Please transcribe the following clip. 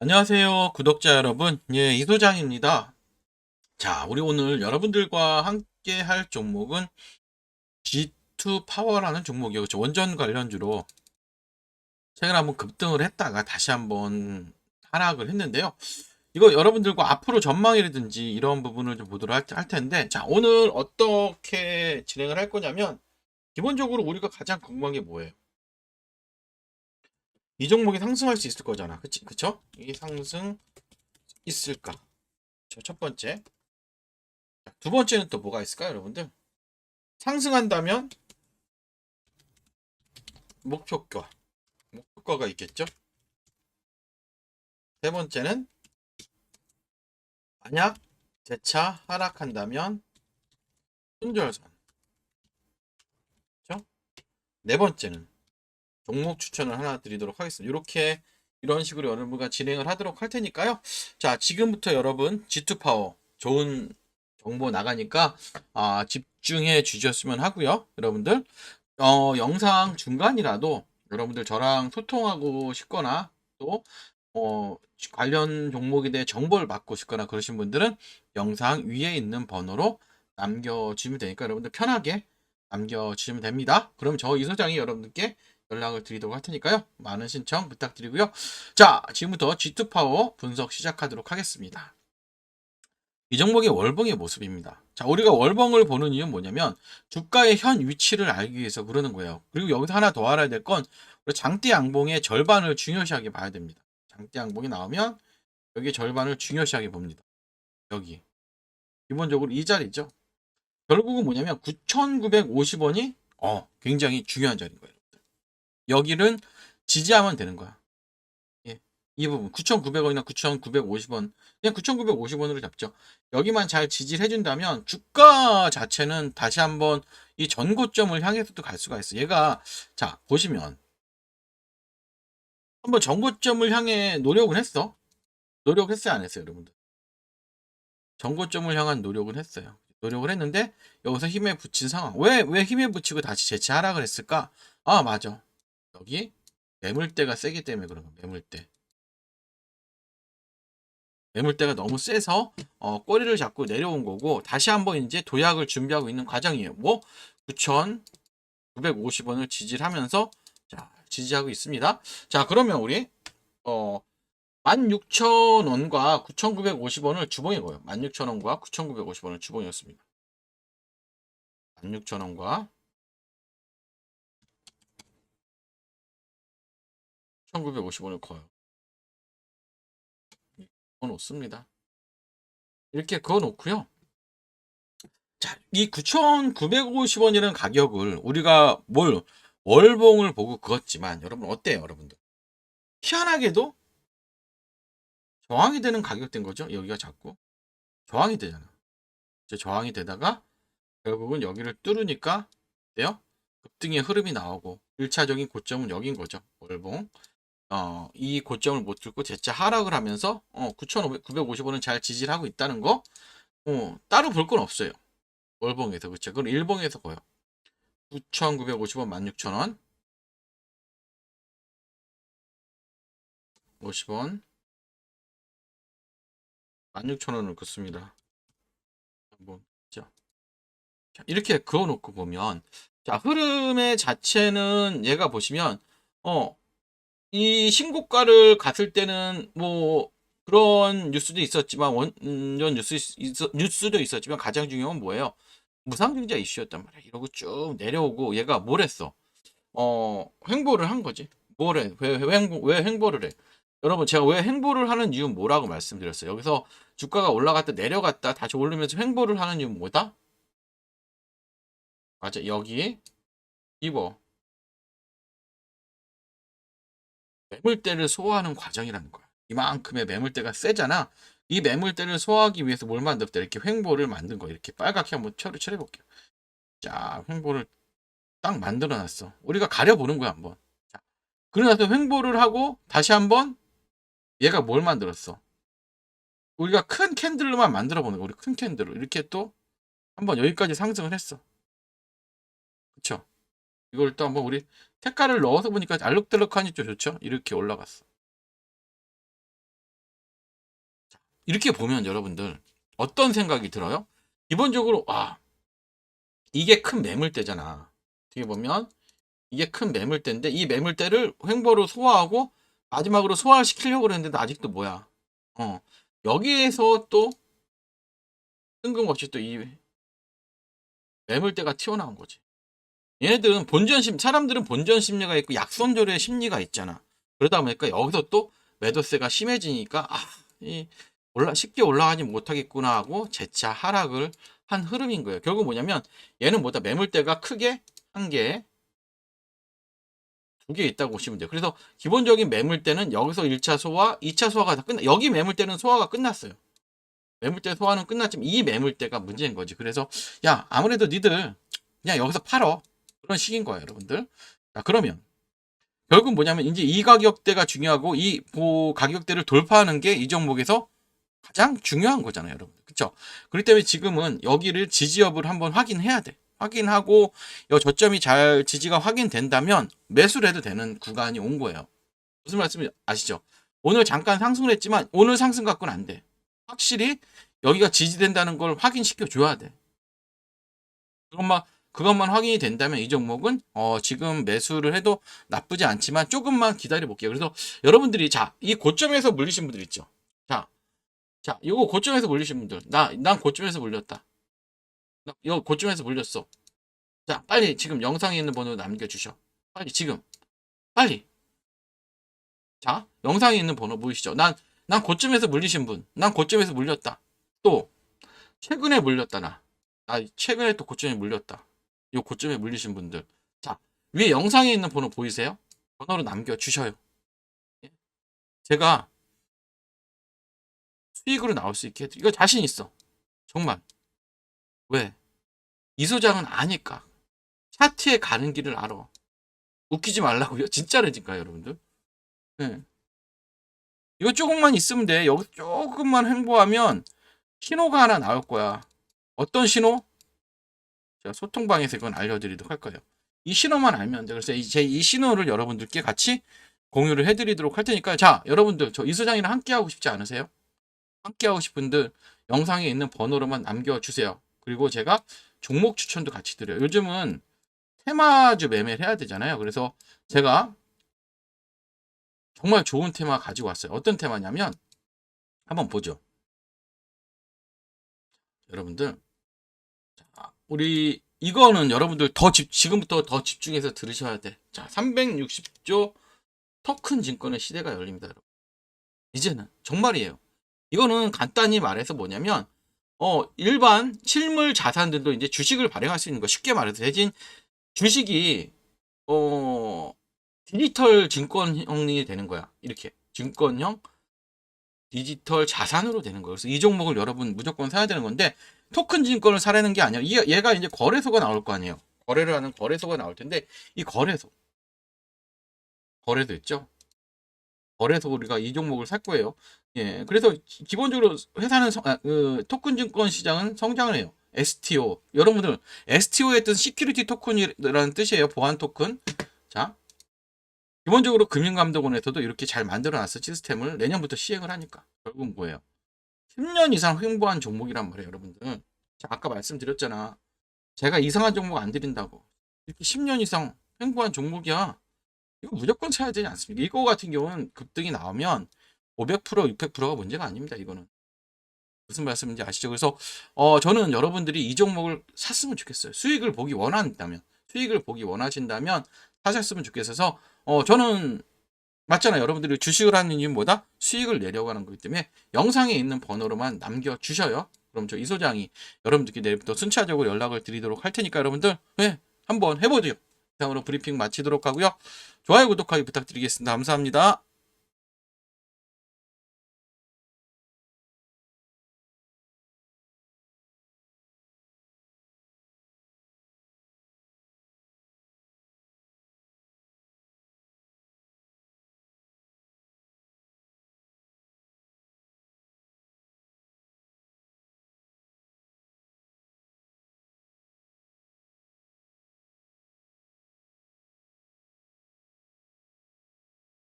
안녕하세요, 구독자 여러분. 예, 이소장입니다. 자, 우리 오늘 여러분들과 함께 할 종목은 G2 파워라는 종목이요. 그렇죠? 원전 관련주로 최근에 한번 급등을 했다가 다시 한번 하락을 했는데요. 이거 여러분들과 앞으로 전망이라든지 이런 부분을 좀 보도록 할, 할 텐데, 자, 오늘 어떻게 진행을 할 거냐면, 기본적으로 우리가 가장 궁금한 게 뭐예요? 이 종목이 상승할 수 있을 거잖아. 그치? 그쵸? 이 상승 있을까? 저첫 번째. 자, 두 번째는 또 뭐가 있을까요, 여러분들? 상승한다면 목표가 목표가가 있겠죠? 세 번째는 만약 재차 하락한다면 손절선. 그렇죠? 네 번째는 종목 추천을 하나 드리도록 하겠습니다. 이렇게 이런 식으로 여러분과 진행을 하도록 할 테니까요. 자, 지금부터 여러분 G2 파워 좋은 정보 나가니까 아, 집중해 주셨으면 하고요. 여러분들 어, 영상 중간이라도 여러분들 저랑 소통하고 싶거나 또 어, 관련 종목에 대해 정보를 받고 싶거나 그러신 분들은 영상 위에 있는 번호로 남겨주시면 되니까 여러분들 편하게 남겨주시면 됩니다. 그럼 저 이 소장이 여러분들께 연락을 드리도록 할 테니까요. 많은 신청 부탁드리고요. 자, 지금부터 G2 파워 분석 시작하도록 하겠습니다. 이 종목의 월봉의 모습입니다. 자, 우리가 월봉을 보는 이유는 뭐냐면 주가의 현 위치를 알기 위해서 그러는 거예요. 그리고 여기서 하나 더 알아야 될 건 장대 양봉의 절반을 중요시하게 봐야 됩니다. 장대 양봉이 나오면 여기 절반을 중요시하게 봅니다. 여기. 기본적으로 이 자리죠. 결국은 뭐냐면 9,950원이 어, 굉장히 중요한 자리인 거예요. 여기는 지지하면 되는 거야. 예. 이 부분 9,900원이나 9,950원 그냥 9,950원으로 잡죠. 여기만 잘 지지를 해준다면 주가 자체는 다시 한번 이 전고점을 향해서도 갈 수가 있어. 얘가 자 보시면 한번 전고점을 향해 노력을 했어. 노력했어요, 안 했어요, 여러분들? 전고점을 향한 노력을 했어요. 노력을 했는데 여기서 힘에 붙인 상황. 왜 왜 힘에 붙이고 다시 재치 하락을 했을까? 아 맞아. 여기 매물대가 세기 때문에 거 매물대. 매물대가 너무 세서 어, 꼬리를 잡고 내려온 거고 다시 한번 이제 도약을 준비하고 있는 과정이에요. 뭐 9,950원을 지지를 하면서 자, 지지하고 있습니다. 자, 그러면 우리 어 16,000원과 9,950원을 주봉에 거요. 16,000원과 9,950원을 주봉이었습니다. 16,000원과 1950원을 커요. 그어 놓습니다. 이렇게 그어 놓고요. 자, 이 9,950원이라는 가격을 우리가 뭘 월봉을 보고 그었지만 여러분 어때요, 여러분들? 희한하게도 저항이 되는 가격대인 거죠. 여기가 자꾸 저항이 되잖아. 이제 저항이 되다가 결국은 여기를 뚫으니까 돼요? 급등의 흐름이 나오고 1차적인 고점은 여긴 거죠. 월봉. 어, 이 고점을 못 뚫고 재차 하락을 하면서 어, 9,950원은 잘 지지를 하고 있다는 거 어, 따로 볼 건 없어요. 월봉에서 그렇죠. 그럼 일봉에서 보여. 9,950원 16,000원 50원 16,000원을 긋습니다. 한번 자, 이렇게 그어 놓고 보면 자, 흐름의 자체는 얘가 보시면 어, 이 신고가를 갔을 때는 뭐 그런 뉴스도 있었지만 원전 뉴스 있- 뉴스도 있었지만 가장 중요한 건 뭐예요? 무상증자 이슈였단 말이야. 이러고 쭉 내려오고 얘가 뭘 했어? 어 횡보를 한 거지. 뭐래? 왜, 왜 횡보 왜 횡보를 해? 여러분 제가 왜 횡보를 하는 이유는 뭐라고 말씀드렸어요? 여기서 주가가 올라갔다 내려갔다 다시 오르면서 횡보를 하는 이유는 뭐다? 맞아 여기 이거 매물대를 소화하는 과정이라는 거야. 이만큼의 매물대가 세잖아. 이 매물대를 소화하기 위해서 뭘 만들었다? 이렇게 횡보를 만든 거야. 이렇게 빨갛게 한번 처리 처리해볼게요. 자, 횡보를 딱 만들어놨어. 우리가 가려보는 거야, 한번. 자, 그러고 나서 횡보를 하고 다시 한번 얘가 뭘 만들었어? 우리가 큰 캔들로만 만들어 보는 거. 우리 큰 캔들로. 이렇게 또 한번 여기까지 상승을 했어. 그쵸? 이걸 또 한번 우리 색깔을 넣어서 보니까 알록달록하니 좀 좋죠? 이렇게 올라갔어. 이렇게 보면 여러분들 어떤 생각이 들어요? 기본적으로 와 이게 큰 매물대잖아. 어떻게 보면 이게 큰 매물대인데 이 매물대를 횡보로 소화하고 마지막으로 소화를 시키려고 그랬는데 아직도 뭐야? 어 여기에서 또 뜬금없이 또 이 매물대가 튀어나온 거지. 얘네들은 본전 심 사람들은 본전 심리가 있고 약손절의 심리가 있잖아. 그러다 보니까 여기서 또 매도세가 심해지니까 아, 이 올라 쉽게 올라가지 못하겠구나 하고 재차 하락을 한 흐름인 거예요. 결국 뭐냐면 얘는 뭐다 매물대가 크게 한 개, 두 개 있다고 보시면 돼요. 그래서 기본적인 매물대는 여기서 1차 소화, 2차 소화가 다 끝나. 여기 매물대는 소화가 끝났어요. 매물대 소화는 끝났지만 이 매물대가 문제인 거지. 그래서 야 아무래도 니들 그냥 여기서 팔어 그런 식인 거예요, 여러분들. 자 그러면 결국 뭐냐면 이제 이 가격대가 중요하고 이 보- 가격대를 돌파하는 게 이 종목에서 가장 중요한 거잖아요, 여러분. 그렇죠? 그렇기 때문에 지금은 여기를 지지 여부를 한번 확인해야 돼. 확인하고 이 저점이 잘 지지가 확인된다면 매수를 해도 되는 구간이 온 거예요. 무슨 말씀인지 아시죠? 오늘 잠깐 상승을 했지만 오늘 상승 갖고는 안 돼. 확실히 여기가 지지된다는 걸 확인시켜 줘야 돼. 그것만 그것만 확인이 된다면 이 종목은 어, 지금 매수를 해도 나쁘지 않지만 조금만 기다려 볼게요. 그래서 여러분들이 자, 이 고점에서 물리신 분들 있죠. 자, 자, 이거 고점에서 물리신 분들, 나, 난 고점에서 물렸다. 나 이거 고점에서 물렸어. 자, 빨리 지금 영상에 있는 번호 남겨 주셔. 빨리 지금, 빨리. 자, 영상에 있는 번호 보이시죠? 난, 난 고점에서 물리신 분, 난 고점에서 물렸다. 또 최근에 물렸다 나. 나 최근에 또 고점에 물렸다. 요 고점에 물리신 분들. 자, 위에 영상에 있는 번호 보이세요? 번호로 남겨주셔요. 예. 제가 수익으로 나올 수 있게 해드리 이거 자신 있어. 정말. 왜? 이 소장은 아니까. 차트에 가는 길을 알아. 웃기지 말라고요. 진짜라니까 여러분들. 예. 이거 조금만 있으면 돼. 여기 조금만 횡보하면 신호가 하나 나올 거야. 어떤 신호? 제가 소통방에서 이건 알려드리도록 할 거예요. 이 신호만 알면 돼. 그래서 제 이 신호를 여러분들께 같이 공유를 해드리도록 할 테니까 자 여러분들 저 이소장이랑 함께 하고 싶지 않으세요? 함께 하고 싶은들 영상에 있는 번호로만 남겨주세요. 그리고 제가 종목 추천도 같이 드려요. 요즘은 테마주 매매를 해야 되잖아요. 그래서 제가 정말 좋은 테마 가지고 왔어요. 어떤 테마냐면 한번 보죠. 여러분들 자, 우리 이거는 여러분들 더 집, 지금부터 더 집중해서 들으셔야 돼. 자, 360조 토큰 증권의 시대가 열립니다. 여러분. 이제는 정말이에요. 이거는 간단히 말해서 뭐냐면 어 일반 실물 자산들도 이제 주식을 발행할 수 있는 거 쉽게 말해서 대신 주식이 어 디지털 증권형이 되는 거야. 이렇게 증권형 디지털 자산으로 되는 거예요. 그래서 이 종목을 여러분 무조건 사야 되는 건데 토큰 증권을 사라는 게 아니라 이- 얘가 이제 거래소가 나올 거 아니에요. 거래를 하는 거래소가 나올 텐데 이 거래소 거래소 있죠? 거래소 우리가 이 종목을 살 거예요. 예, 그래서 기- 기본적으로 회사는 성- 아, 그 토큰 증권 시장은 성장을 해요. STO 여러분들 STO의 뜻은 시큐리티 토큰이라는 뜻이에요. 보안 토큰. 자, 기본적으로 금융감독원에서도 이렇게 잘 만들어놨어 시스템을 내년부터 시행을 하니까 결국 뭐예요? 10년 이상 횡보한 종목이란 말이에요, 여러분들. 자, 아까 말씀드렸잖아. 제가 이상한 종목 안 드린다고. 이렇게 10년 이상 횡보한 종목이야. 이거 무조건 사야 되지 않습니까? 이거 같은 경우는 급등이 나오면 500%, 600%가 문제가 아닙니다. 이거는. 무슨 말씀인지 아시죠? 그래서 어, 저는 여러분들이 이 종목을 샀으면 좋겠어요. 수익을 보기 원한다면, 수익을 보기 원하신다면 사셨으면 좋겠어서 어, 저는 맞잖아요. 여러분들이 주식을 하는 이유는 뭐다? 수익을 내려고 하는 거기 때문에 영상에 있는 번호로만 남겨주셔요. 그럼 저 이 소장이 여러분들께 내일부터 순차적으로 연락을 드리도록 할 테니까 여러분들 네, 한번 해보죠. 이상으로 브리핑 마치도록 하고요. 좋아요, 구독하기 부탁드리겠습니다. 감사합니다.